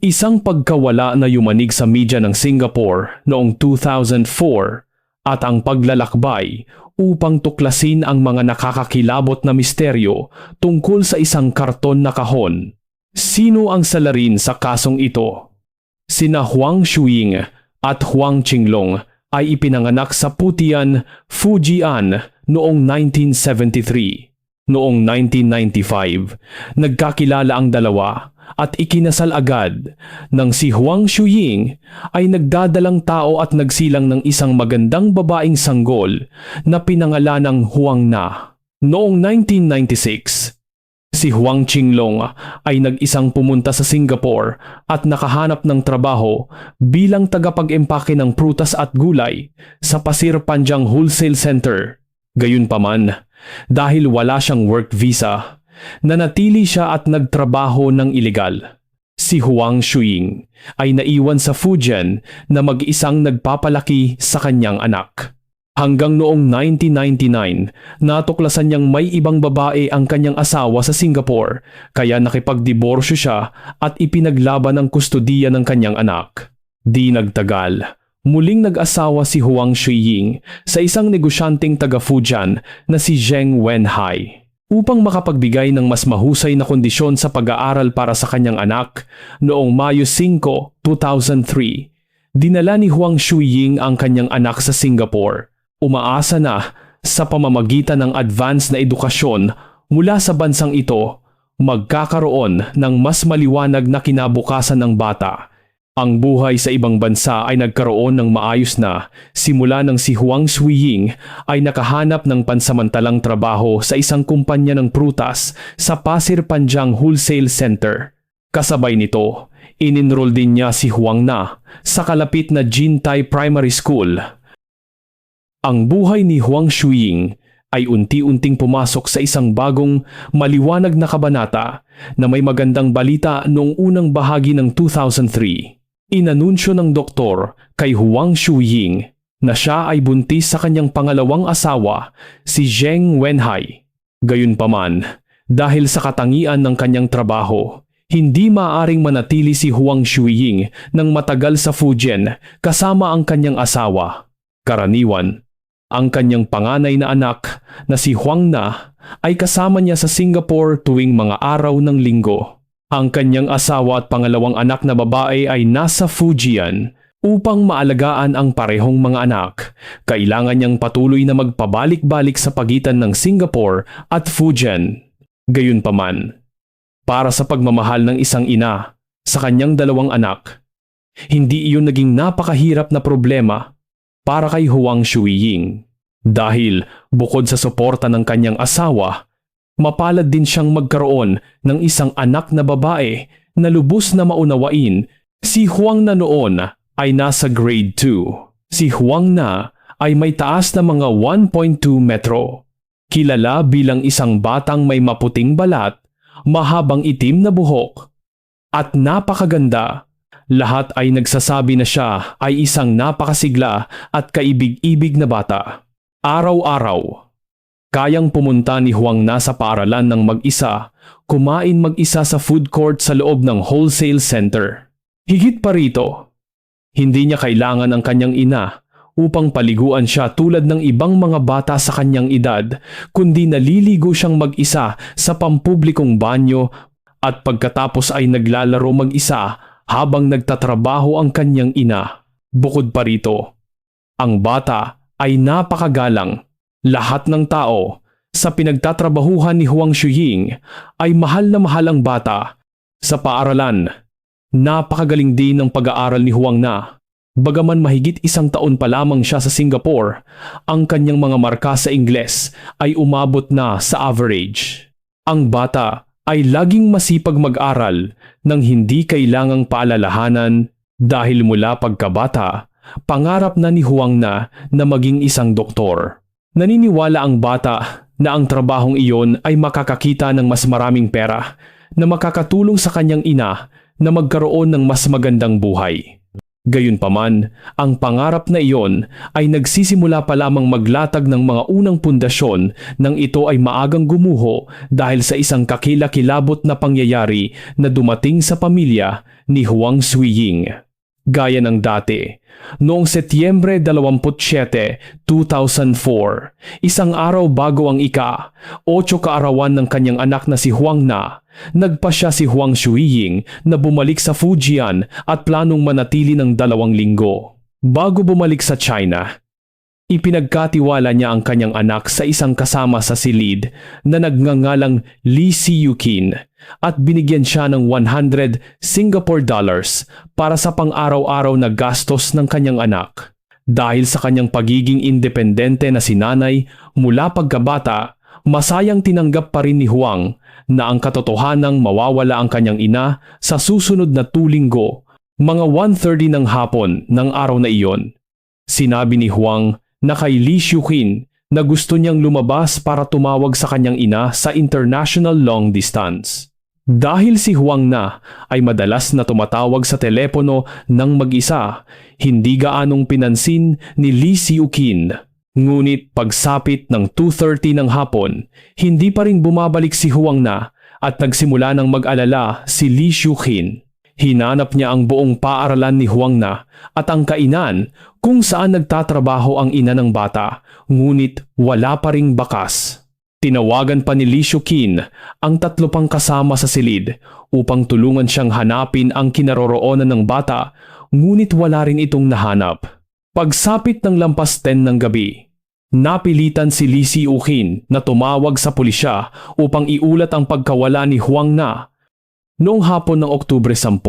Isang pagkawala na yumanig sa media ng Singapore noong 2004 at ang paglalakbay upang tuklasin ang mga nakakakilabot na misteryo tungkol sa isang karton na kahon. Sino ang salarin sa kasong ito? Sina Huang Shuing at Huang Qinglong ay ipinanganak sa Putian, Fujian noong 1973. Noong 1995, nagkakilala ang dalawa at ikinasal agad nang si Huang Shuying ay nagdadalang tao at nagsilang ng isang magandang babaeng sanggol na pinangalanang Huang Na. Noong 1996, si Huang Qinglong ay nag-isang pumunta sa Singapore at nakahanap ng trabaho bilang tagapag-empake ng prutas at gulay sa Pasir Panjang Wholesale Center. Gayunpaman, dahil wala siyang work visa, nanatili siya at nagtrabaho ng ilegal. Si Huang Shuing ay naiwan sa Fujian na mag-isang nagpapalaki sa kanyang anak. Hanggang noong 1999, natuklasan niyang may ibang babae ang kanyang asawa sa Singapore, kaya nakipagdiborsyo siya at ipinaglaban ang kustodiya ng kanyang anak. Di nagtagal, muling nag-asawa si Huang Shuying sa isang negosyanteng taga Fujian na si Zheng Wenhai. Upang makapagbigay ng mas mahusay na kondisyon sa pag-aaral para sa kanyang anak, noong Mayo 5, 2003, dinala ni Huang Shuying ang kanyang anak sa Singapore. Umaasa na sa pamamagitan ng advance na edukasyon mula sa bansang ito, magkakaroon ng mas maliwanag na kinabukasan ng bata. Ang buhay sa ibang bansa ay nagkaroon ng maayos na simula nang si Huang Shuiying ay nakahanap ng pansamantalang trabaho sa isang kumpanya ng prutas sa Pasir Panjang Wholesale Center. Kasabay nito, ininroll din niya si Huang Na sa kalapit na Jintai Primary School. Ang buhay ni Huang Shuiying ay unti-unting pumasok sa isang bagong maliwanag na kabanata na may magandang balita noong unang bahagi ng 2003. Inanunsyo ng doktor kay Huang Shuying na siya ay buntis sa kanyang pangalawang asawa, si Zheng Wenhai. Gayunpaman, dahil sa katangian ng kanyang trabaho, hindi maaring manatili si Huang Shuying ng matagal sa Fujian kasama ang kanyang asawa. Karaniwan, ang kanyang panganay na anak na si Huang Na ay kasama niya sa Singapore tuwing mga araw ng linggo. Ang kanyang asawa at pangalawang anak na babae ay nasa Fujian upang maalagaan ang parehong mga anak. Kailangan niyang patuloy na magpabalik-balik sa pagitan ng Singapore at Fujian. Gayunpaman, para sa pagmamahal ng isang ina sa kanyang dalawang anak, hindi iyon naging napakahirap na problema para kay Huang Shuiying. Dahil bukod sa suporta ng kanyang asawa, mapalad din siyang magkaroon ng isang anak na babae na lubos na maunawain. Si Huang na noon ay nasa grade 2. Si Huang na ay may taas na mga 1.2 metro. Kilala bilang isang batang may maputing balat, mahabang itim na buhok, at napakaganda. Lahat ay nagsasabi na siya ay isang napakasigla at kaibig-ibig na bata. Araw-araw, Kayang pumunta ni Huang na sa paaralan ng mag-isa, kumain mag-isa sa food court sa loob ng wholesale center. Higit pa rito, hindi niya kailangan ang kanyang ina upang paliguan siya tulad ng ibang mga bata sa kanyang edad, kundi naliligo siyang mag-isa sa pampublikong banyo at pagkatapos ay naglalaro mag-isa habang nagtatrabaho ang kanyang ina. Bukod pa rito, ang bata ay napakagalang lahat ng tao sa pinagtatrabahuhan ni Huang Shuying ay mahal na mahal ang bata. Sa paaralan, napakagaling din ng pag-aaral ni Huang na. Bagaman mahigit isang taon pa lamang siya sa Singapore, ang kanyang mga marka sa Ingles ay umabot na sa average. Ang bata ay laging masipag mag-aral nang hindi kailangang paalalahanan dahil mula pagkabata, pangarap na ni Huang na na maging isang doktor. Naniniwala ang bata na ang trabahong iyon ay makakakita ng mas maraming pera na makakatulong sa kanyang ina na magkaroon ng mas magandang buhay. Gayunpaman, ang pangarap na iyon ay nagsisimula pa lamang maglatag ng mga unang pundasyon nang ito ay maagang gumuho dahil sa isang kakilakilabot na pangyayari na dumating sa pamilya ni Huang Suiying. Gaya ng dati, noong Setyembre 27, 2004, isang araw bago ang ika, otso kaarawan ng kanyang anak na si Huang Na, nagpa siya si Huang Shuiying na bumalik sa Fujian at planong manatili ng dalawang linggo. Bago bumalik sa China, ipinagkatiwala niya ang kanyang anak sa isang kasama sa silid na nagngangalang Lee Siyukin at binigyan siya ng 100 Singapore dollars para sa pang-araw-araw na gastos ng kanyang anak. Dahil sa kanyang pagiging independente na sinanay mula pagkabata, masayang tinanggap pa rin ni Huang na ang katotohanang mawawala ang kanyang ina sa susunod na tulinggo, mga 1.30 ng hapon ng araw na iyon. Sinabi ni Huang na kay Li Shuqin na gusto niyang lumabas para tumawag sa kanyang ina sa international long distance. Dahil si Huang na ay madalas na tumatawag sa telepono ng mag-isa, hindi gaanong pinansin ni Li Siukin. Ngunit pagsapit ng 2.30 ng hapon, hindi pa rin bumabalik si Huang na at nagsimula ng mag-alala si Li Shuqin. Hinanap niya ang buong paaralan ni Huang na at ang kainan kung saan nagtatrabaho ang ina ng bata, ngunit wala pa ring bakas. Tinawagan pa ni Li Shukin ang tatlo pang kasama sa silid upang tulungan siyang hanapin ang kinaroroonan ng bata ngunit wala rin itong nahanap. Pagsapit ng lampas 10 ng gabi, napilitan si Li Siukin na tumawag sa pulisya upang iulat ang pagkawala ni Huang Na. Noong hapon ng Oktubre 10,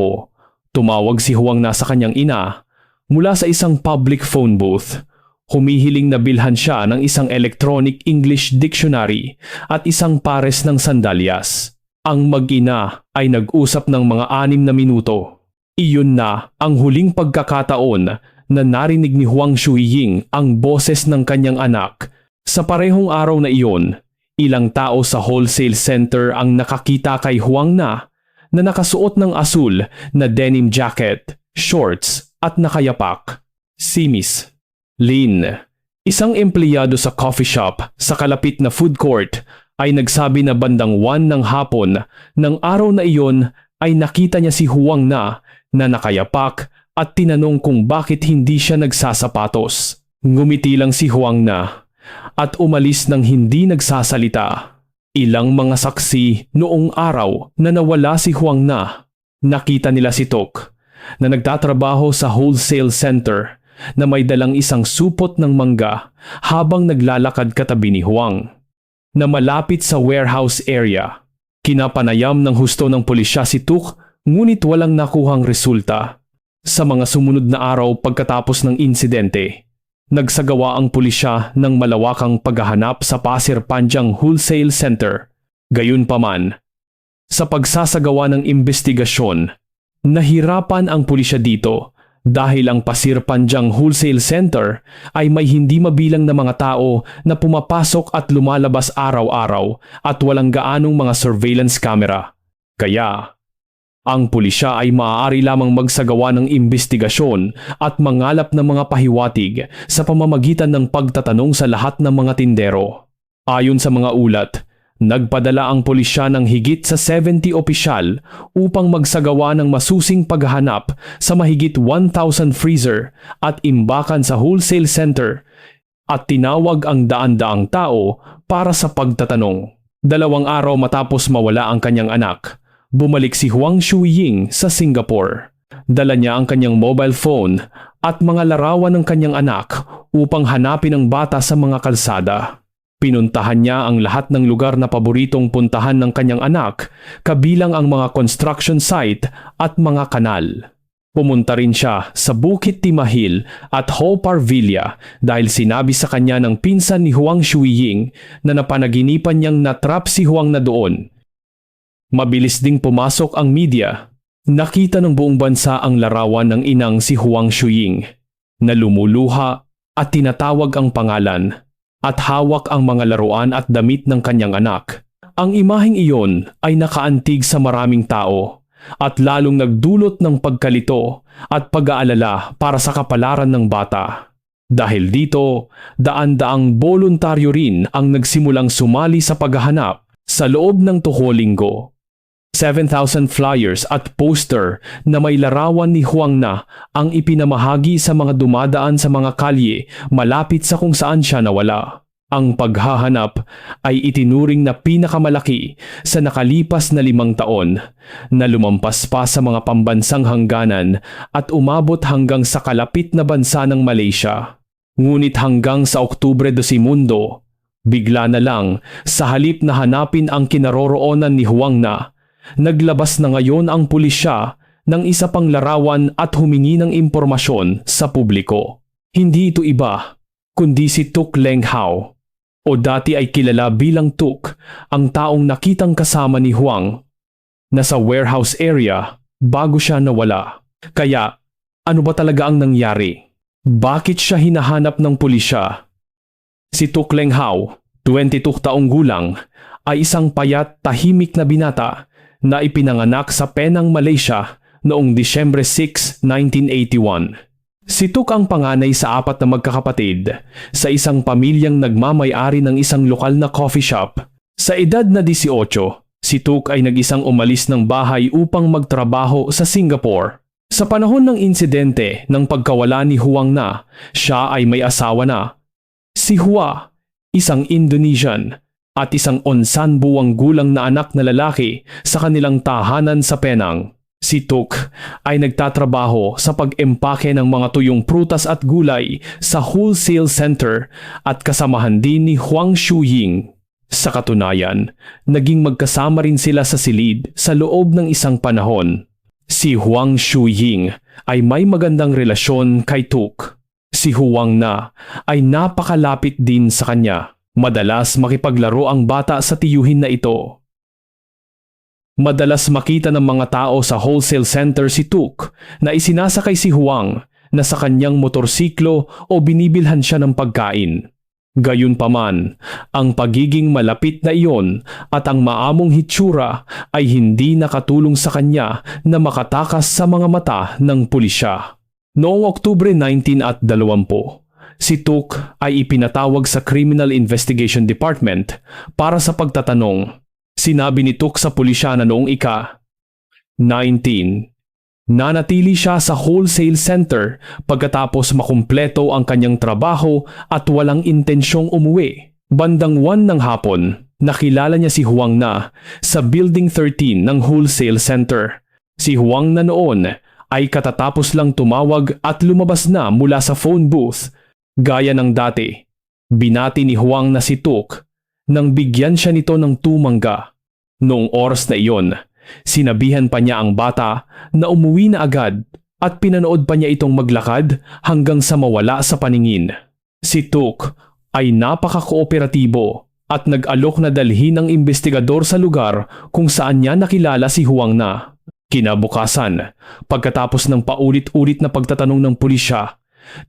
tumawag si Huang Na sa kanyang ina mula sa isang public phone booth Humihiling na bilhan siya ng isang electronic English dictionary at isang pares ng sandalyas. Ang mag-ina ay nag-usap ng mga anim na minuto. Iyon na ang huling pagkakataon na narinig ni Huang Shuiying ang boses ng kanyang anak. Sa parehong araw na iyon, ilang tao sa wholesale center ang nakakita kay Huang na na nakasuot ng asul na denim jacket, shorts at nakayapak. Simis Lin, isang empleyado sa coffee shop sa kalapit na food court ay nagsabi na bandang 1 ng hapon ng araw na iyon ay nakita niya si Huang na na nakayapak at tinanong kung bakit hindi siya nagsasapatos. Ngumiti lang si Huang na at umalis ng hindi nagsasalita. Ilang mga saksi noong araw na nawala si Huang na. Nakita nila si Tok na nagtatrabaho sa wholesale center na may dalang isang supot ng mangga habang naglalakad katabi ni Huang. Na malapit sa warehouse area, kinapanayam ng husto ng pulisya si Tuk ngunit walang nakuhang resulta. Sa mga sumunod na araw pagkatapos ng insidente, nagsagawa ang pulisya ng malawakang paghahanap sa Pasir Panjang Wholesale Center. Gayunpaman, sa pagsasagawa ng investigasyon, nahirapan ang pulisya dito dahil ang Pasir Panjang Wholesale Center ay may hindi mabilang na mga tao na pumapasok at lumalabas araw-araw at walang gaanong mga surveillance camera. Kaya, ang pulisya ay maaari lamang magsagawa ng investigasyon at mangalap ng mga pahiwatig sa pamamagitan ng pagtatanong sa lahat ng mga tindero. Ayon sa mga ulat, Nagpadala ang pulisya ng higit sa 70 opisyal upang magsagawa ng masusing paghahanap sa mahigit 1,000 freezer at imbakan sa wholesale center at tinawag ang daan-daang tao para sa pagtatanong. Dalawang araw matapos mawala ang kanyang anak, bumalik si Huang Shuying sa Singapore. Dala niya ang kanyang mobile phone at mga larawan ng kanyang anak upang hanapin ang bata sa mga kalsada. Pinuntahan niya ang lahat ng lugar na paboritong puntahan ng kanyang anak, kabilang ang mga construction site at mga kanal. Pumunta rin siya sa Bukit Timahil at Hopar Villa dahil sinabi sa kanya ng pinsan ni Huang Shuiying na napanaginipan niyang natrap si Huang na doon. Mabilis ding pumasok ang media. Nakita ng buong bansa ang larawan ng inang si Huang Shuying na lumuluha at tinatawag ang pangalan at hawak ang mga laruan at damit ng kanyang anak. Ang imaheng iyon ay nakaantig sa maraming tao at lalong nagdulot ng pagkalito at pag-aalala para sa kapalaran ng bata. Dahil dito, daan-daang voluntaryo rin ang nagsimulang sumali sa paghahanap sa loob ng tuholinggo. 7,000 flyers at poster na may larawan ni Huang na ang ipinamahagi sa mga dumadaan sa mga kalye malapit sa kung saan siya nawala. Ang paghahanap ay itinuring na pinakamalaki sa nakalipas na limang taon na lumampas pa sa mga pambansang hangganan at umabot hanggang sa kalapit na bansa ng Malaysia. Ngunit hanggang sa Oktubre 12 mundo, bigla na lang sa halip na hanapin ang kinaroroonan ni Huang na, naglabas na ngayon ang pulisya ng isa pang larawan at humingi ng impormasyon sa publiko. Hindi ito iba, kundi si Tuk Leng Hao o dati ay kilala bilang Tuk, ang taong nakitang kasama ni Huang na sa warehouse area bago siya nawala. Kaya, ano ba talaga ang nangyari? Bakit siya hinahanap ng pulisya? Si Tuk Leng Hao, 22 taong gulang, ay isang payat tahimik na binata na ipinanganak sa Penang, Malaysia noong Disyembre 6, 1981. Si Tuk ang panganay sa apat na magkakapatid sa isang pamilyang nagmamay-ari ng isang lokal na coffee shop. Sa edad na 18, si Tuk ay nag-isang umalis ng bahay upang magtrabaho sa Singapore. Sa panahon ng insidente ng pagkawala ni Huang na, siya ay may asawa na. Si Hua, isang Indonesian, at isang onsan buwang gulang na anak na lalaki sa kanilang tahanan sa Penang. Si Tuk ay nagtatrabaho sa pag-empake ng mga tuyong prutas at gulay sa wholesale center at kasamahan din ni Huang Shuying. Sa katunayan, naging magkasama rin sila sa silid sa loob ng isang panahon. Si Huang Shuying ay may magandang relasyon kay Tuk. Si Huang na ay napakalapit din sa kanya. Madalas makipaglaro ang bata sa tiyuhin na ito. Madalas makita ng mga tao sa wholesale center si Tuk na isinasakay si Huang na sa kanyang motorsiklo o binibilhan siya ng pagkain. Gayunpaman, ang pagiging malapit na iyon at ang maamong hitsura ay hindi nakatulong sa kanya na makatakas sa mga mata ng pulisya. Noong Oktubre 19 at 20, si Tuk ay ipinatawag sa Criminal Investigation Department para sa pagtatanong. Sinabi ni Tuk sa pulisya na noong ika 19 Nanatili siya sa wholesale center pagkatapos makumpleto ang kanyang trabaho at walang intensyong umuwi. Bandang 1 ng hapon, nakilala niya si Huang na sa Building 13 ng wholesale center. Si Huang na noon ay katatapos lang tumawag at lumabas na mula sa phone booth. Gaya ng dati, binati ni Huang na si Tuk nang bigyan siya nito ng tumangga. Noong oras na iyon, Sinabihan pa niya ang bata na umuwi na agad at pinanood pa niya itong maglakad hanggang sa mawala sa paningin. Si Tuk ay napaka-kooperatibo at nag-alok na dalhin ng investigador sa lugar kung saan niya nakilala si Huang na. Kinabukasan, pagkatapos ng paulit-ulit na pagtatanong ng pulisya,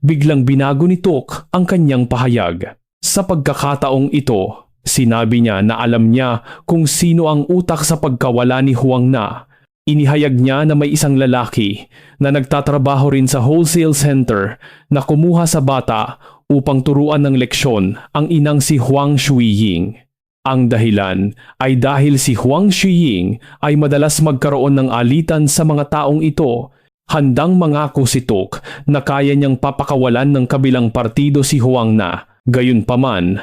biglang binago ni Tuk ang kanyang pahayag. Sa pagkakataong ito, Sinabi niya na alam niya kung sino ang utak sa pagkawala ni Huang na. Inihayag niya na may isang lalaki na nagtatrabaho rin sa wholesale center na kumuha sa bata upang turuan ng leksyon ang inang si Huang Shuying. Ang dahilan ay dahil si Huang Shuying ay madalas magkaroon ng alitan sa mga taong ito handang mangako si Tok na kaya niyang papakawalan ng kabilang partido si Huang na. Gayunpaman,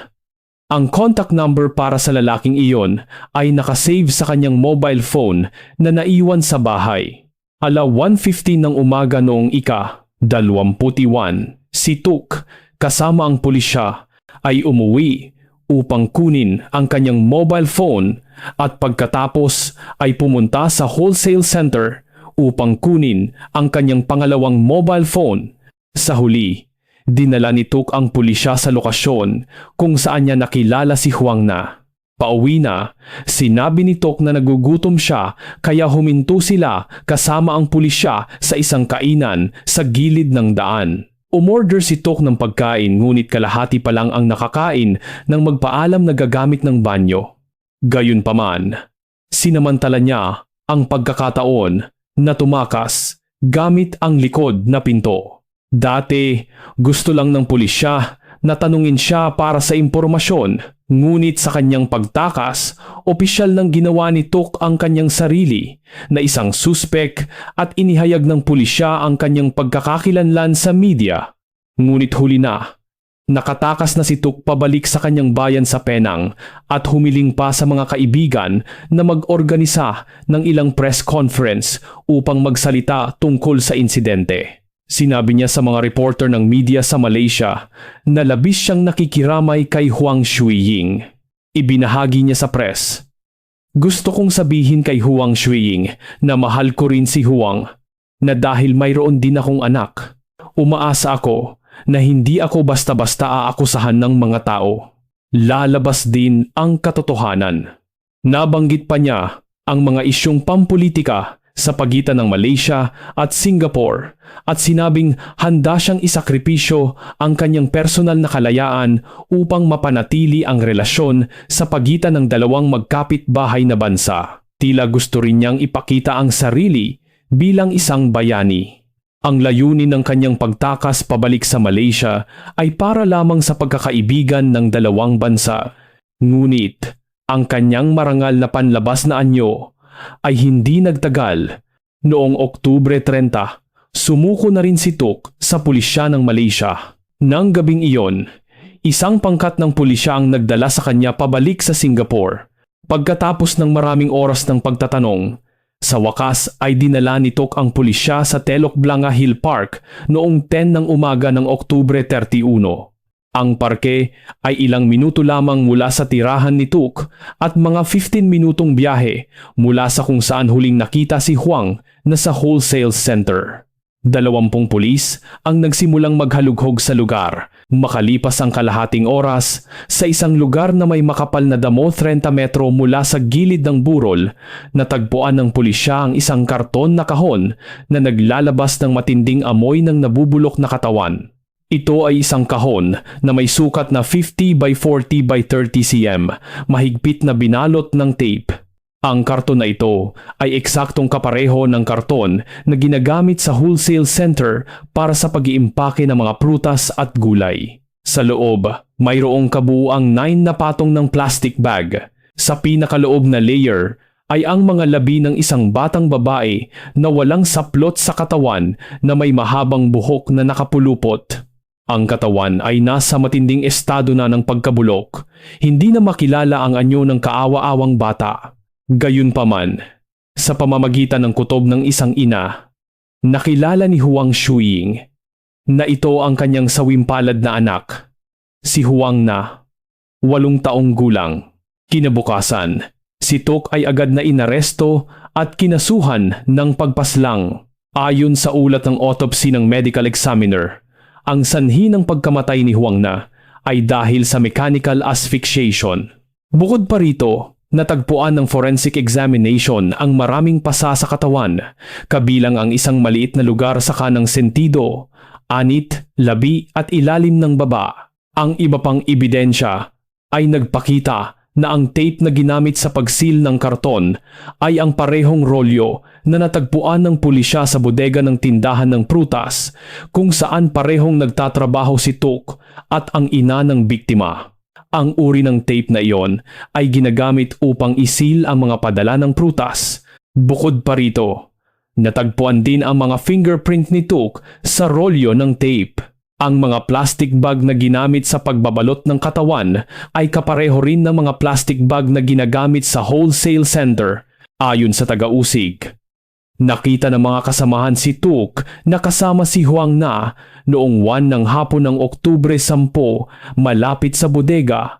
ang contact number para sa lalaking iyon ay nakasave sa kanyang mobile phone na naiwan sa bahay. Ala 1.15 ng umaga noong ika, 21, si Tuk kasama ang pulisya ay umuwi upang kunin ang kanyang mobile phone at pagkatapos ay pumunta sa wholesale center upang kunin ang kanyang pangalawang mobile phone. Sa huli, Dinala ni Tuk ang pulisya sa lokasyon kung saan niya nakilala si Huang na. Pauwi na, sinabi ni Tok na nagugutom siya kaya huminto sila kasama ang pulisya sa isang kainan sa gilid ng daan. Umorder si Tok ng pagkain ngunit kalahati pa lang ang nakakain nang magpaalam na gagamit ng banyo. Gayunpaman, sinamantala niya ang pagkakataon na tumakas gamit ang likod na pinto. Dati, gusto lang ng pulisya na tanungin siya para sa impormasyon, ngunit sa kanyang pagtakas, opisyal nang ginawa ni Tok ang kanyang sarili na isang suspek at inihayag ng pulisya ang kanyang pagkakakilanlan sa media. Ngunit huli na, nakatakas na si Tuk pabalik sa kanyang bayan sa Penang at humiling pa sa mga kaibigan na mag-organisa ng ilang press conference upang magsalita tungkol sa insidente. Sinabi niya sa mga reporter ng media sa Malaysia na labis siyang nakikiramay kay Huang Shuiying. Ibinahagi niya sa press. Gusto kong sabihin kay Huang Shuiying na mahal ko rin si Huang na dahil mayroon din akong anak. Umaasa ako na hindi ako basta-basta aakusahan ng mga tao. Lalabas din ang katotohanan. Nabanggit pa niya ang mga isyong pampolitika sa pagitan ng Malaysia at Singapore at sinabing handa siyang isakripisyo ang kanyang personal na kalayaan upang mapanatili ang relasyon sa pagitan ng dalawang magkapit-bahay na bansa. Tila gusto rin niyang ipakita ang sarili bilang isang bayani. Ang layunin ng kanyang pagtakas pabalik sa Malaysia ay para lamang sa pagkakaibigan ng dalawang bansa. Ngunit, ang kanyang marangal na panlabas na anyo ay hindi nagtagal. Noong Oktubre 30, sumuko na rin si Tuk sa pulisya ng Malaysia. Nang gabing iyon, isang pangkat ng pulisya ang nagdala sa kanya pabalik sa Singapore. Pagkatapos ng maraming oras ng pagtatanong, sa wakas ay dinala ni Tok ang pulisya sa Telok Blanga Hill Park noong 10 ng umaga ng Oktubre 31. Ang parke ay ilang minuto lamang mula sa tirahan ni Tuk at mga 15 minutong biyahe mula sa kung saan huling nakita si Huang na sa wholesale center. Dalawampung pulis ang nagsimulang maghalughog sa lugar. Makalipas ang kalahating oras, sa isang lugar na may makapal na damo 30 metro mula sa gilid ng burol, natagpuan ng pulisya ang isang karton na kahon na naglalabas ng matinding amoy ng nabubulok na katawan. Ito ay isang kahon na may sukat na 50 by 40 by 30 cm, mahigpit na binalot ng tape. Ang karton na ito ay eksaktong kapareho ng karton na ginagamit sa wholesale center para sa pag-iimpake ng mga prutas at gulay. Sa loob, mayroong kabuuang 9 na patong ng plastic bag. Sa pinakaloob na layer ay ang mga labi ng isang batang babae na walang saplot sa katawan na may mahabang buhok na nakapulupot. Ang katawan ay nasa matinding estado na ng pagkabulok. Hindi na makilala ang anyo ng kaawa-awang bata. Gayunpaman, sa pamamagitan ng kutob ng isang ina, nakilala ni Huang Shuiying na ito ang kanyang sawimpalad na anak, si Huang na, walong taong gulang. Kinabukasan, si Tok ay agad na inaresto at kinasuhan ng pagpaslang. Ayon sa ulat ng autopsy ng medical examiner, ang sanhi ng pagkamatay ni Huang na ay dahil sa mechanical asphyxiation. Bukod pa rito, Natagpuan ng forensic examination ang maraming pasa sa katawan, kabilang ang isang maliit na lugar sa kanang sentido, anit, labi at ilalim ng baba. Ang iba pang ebidensya ay nagpakita na ang tape na ginamit sa pagsil ng karton ay ang parehong rolyo na natagpuan ng pulisya sa bodega ng tindahan ng prutas kung saan parehong nagtatrabaho si Tuk at ang ina ng biktima. Ang uri ng tape na iyon ay ginagamit upang isil ang mga padala ng prutas. Bukod pa rito, natagpuan din ang mga fingerprint ni Tuk sa rolyo ng tape. Ang mga plastic bag na ginamit sa pagbabalot ng katawan ay kapareho rin ng mga plastic bag na ginagamit sa wholesale center ayon sa taga-usig. Nakita ng mga kasamahan si Tuk na kasama si Huang na noong 1 ng hapon ng Oktubre 10 malapit sa bodega.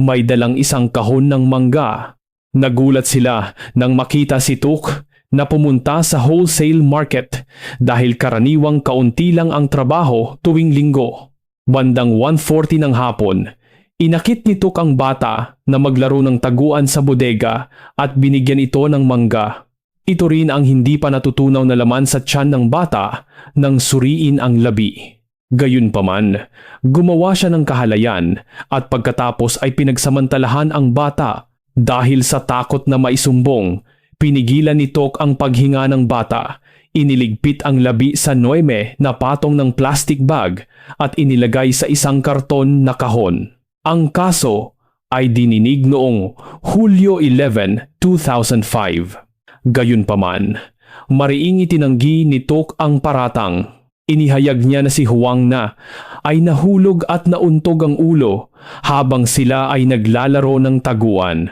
May dalang isang kahon ng mangga. Nagulat sila nang makita si Tuk na pumunta sa wholesale market dahil karaniwang kaunti lang ang trabaho tuwing linggo. Bandang 1.40 ng hapon, inakit ni Tuk ang bata na maglaro ng taguan sa bodega at binigyan ito ng mangga. Ito rin ang hindi pa natutunaw na laman sa tiyan ng bata nang suriin ang labi. Gayunpaman, gumawa siya ng kahalayan at pagkatapos ay pinagsamantalahan ang bata dahil sa takot na maisumbong, Pinigilan ni Tok ang paghinga ng bata. Iniligpit ang labi sa noeme na patong ng plastic bag at inilagay sa isang karton na kahon. Ang kaso ay dininig noong Hulyo 11, 2005. Gayunpaman, mariing itinanggi ni Tok ang paratang. Inihayag niya na si Huang na ay nahulog at nauntog ang ulo habang sila ay naglalaro ng taguan.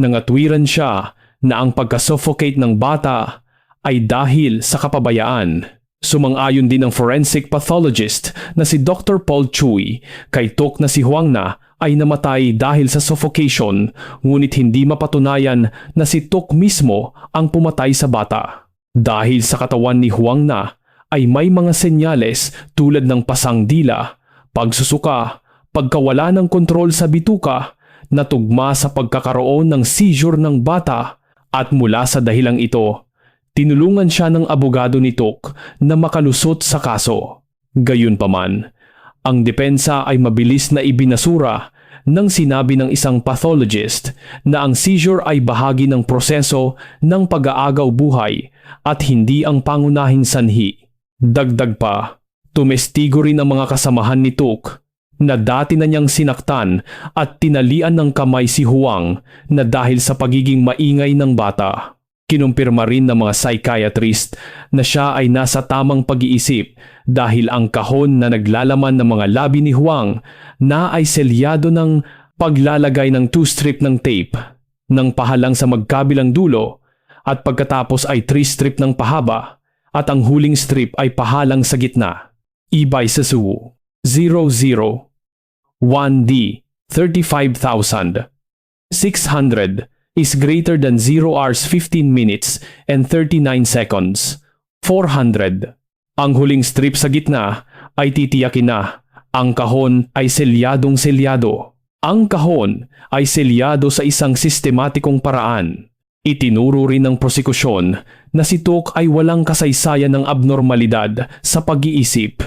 Nangatwiran siya na ang pagkasuffocate ng bata ay dahil sa kapabayaan. Sumang-ayon din ang forensic pathologist na si Dr. Paul Chui kay Tok na si Huang na ay namatay dahil sa suffocation ngunit hindi mapatunayan na si Tok mismo ang pumatay sa bata. Dahil sa katawan ni Huang na ay may mga senyales tulad ng pasang dila, pagsusuka, pagkawala ng kontrol sa bituka, natugma sa pagkakaroon ng seizure ng bata at mula sa dahilang ito, tinulungan siya ng abogado ni Tok na makalusot sa kaso. Gayunpaman, ang depensa ay mabilis na ibinasura nang sinabi ng isang pathologist na ang seizure ay bahagi ng proseso ng pag-aagaw buhay at hindi ang pangunahing sanhi. Dagdag pa, tumestigo rin ang mga kasamahan ni Tuk na dati na niyang sinaktan at tinalian ng kamay si Huang na dahil sa pagiging maingay ng bata. Kinumpirma rin ng mga psychiatrist na siya ay nasa tamang pag-iisip dahil ang kahon na naglalaman ng mga labi ni Huang na ay selyado ng paglalagay ng two-strip ng tape ng pahalang sa magkabilang dulo at pagkatapos ay three-strip ng pahaba at ang huling strip ay pahalang sa gitna. Ibay sa suwo. 00 1D 35,000 600 is greater than 0 hours 15 minutes and 39 seconds. 400. Ang huling strip sa gitna ay titiyakin na ang kahon ay selyadong selyado. Ang kahon ay selyado sa isang sistematikong paraan. Itinuro rin ng prosekusyon na si Tok ay walang kasaysayan ng abnormalidad sa pag-iisip.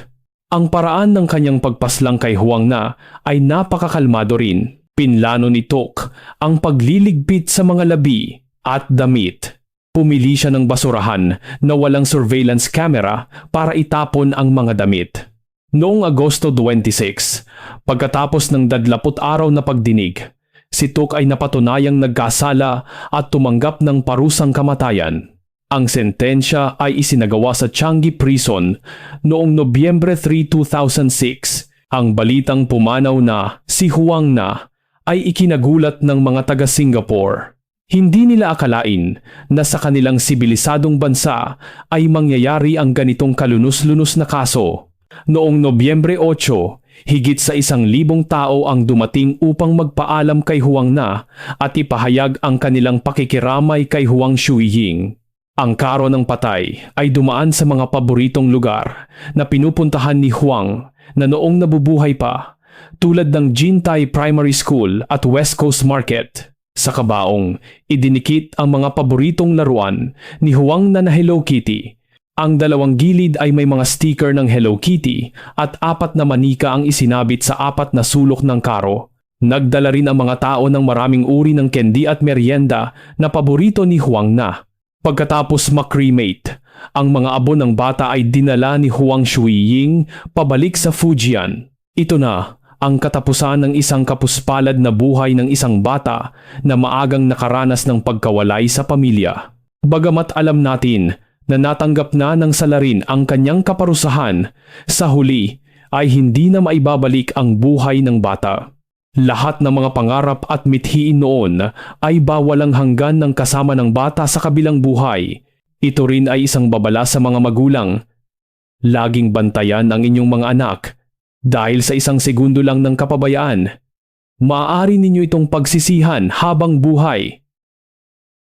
Ang paraan ng kanyang pagpaslang kay Huang na ay napakakalmado rin. Pinlano ni Tok ang pagliligpit sa mga labi at damit. Pumili siya ng basurahan na walang surveillance camera para itapon ang mga damit. Noong Agosto 26, pagkatapos ng dadlapot araw na pagdinig, si Tok ay napatunayang nagkasala at tumanggap ng parusang kamatayan. Ang sentensya ay isinagawa sa Changi Prison noong Nobyembre 3, 2006. Ang balitang pumanaw na si Huang na ay ikinagulat ng mga taga Singapore. Hindi nila akalain na sa kanilang sibilisadong bansa ay mangyayari ang ganitong kalunos-lunos na kaso. Noong Nobyembre 8, higit sa isang libong tao ang dumating upang magpaalam kay Huang na at ipahayag ang kanilang pakikiramay kay Huang Shuiying. Ang karo ng patay ay dumaan sa mga paboritong lugar na pinupuntahan ni Huang na noong nabubuhay pa tulad ng Jintai Primary School at West Coast Market. Sa kabaong, idinikit ang mga paboritong laruan ni Huang na na Hello Kitty. Ang dalawang gilid ay may mga sticker ng Hello Kitty at apat na manika ang isinabit sa apat na sulok ng karo. Nagdala rin ang mga tao ng maraming uri ng candy at merienda na paborito ni Huang na. Pagkatapos makremate, ang mga abo ng bata ay dinala ni Huang Shuiying pabalik sa Fujian. Ito na ang katapusan ng isang kapuspalad na buhay ng isang bata na maagang nakaranas ng pagkawalay sa pamilya. Bagamat alam natin na natanggap na ng salarin ang kanyang kaparusahan, sa huli ay hindi na maibabalik ang buhay ng bata. Lahat ng mga pangarap at mithiin noon ay bawalang hanggan ng kasama ng bata sa kabilang buhay. Ito rin ay isang babala sa mga magulang. Laging bantayan ang inyong mga anak dahil sa isang segundo lang ng kapabayaan. Maaari ninyo itong pagsisihan habang buhay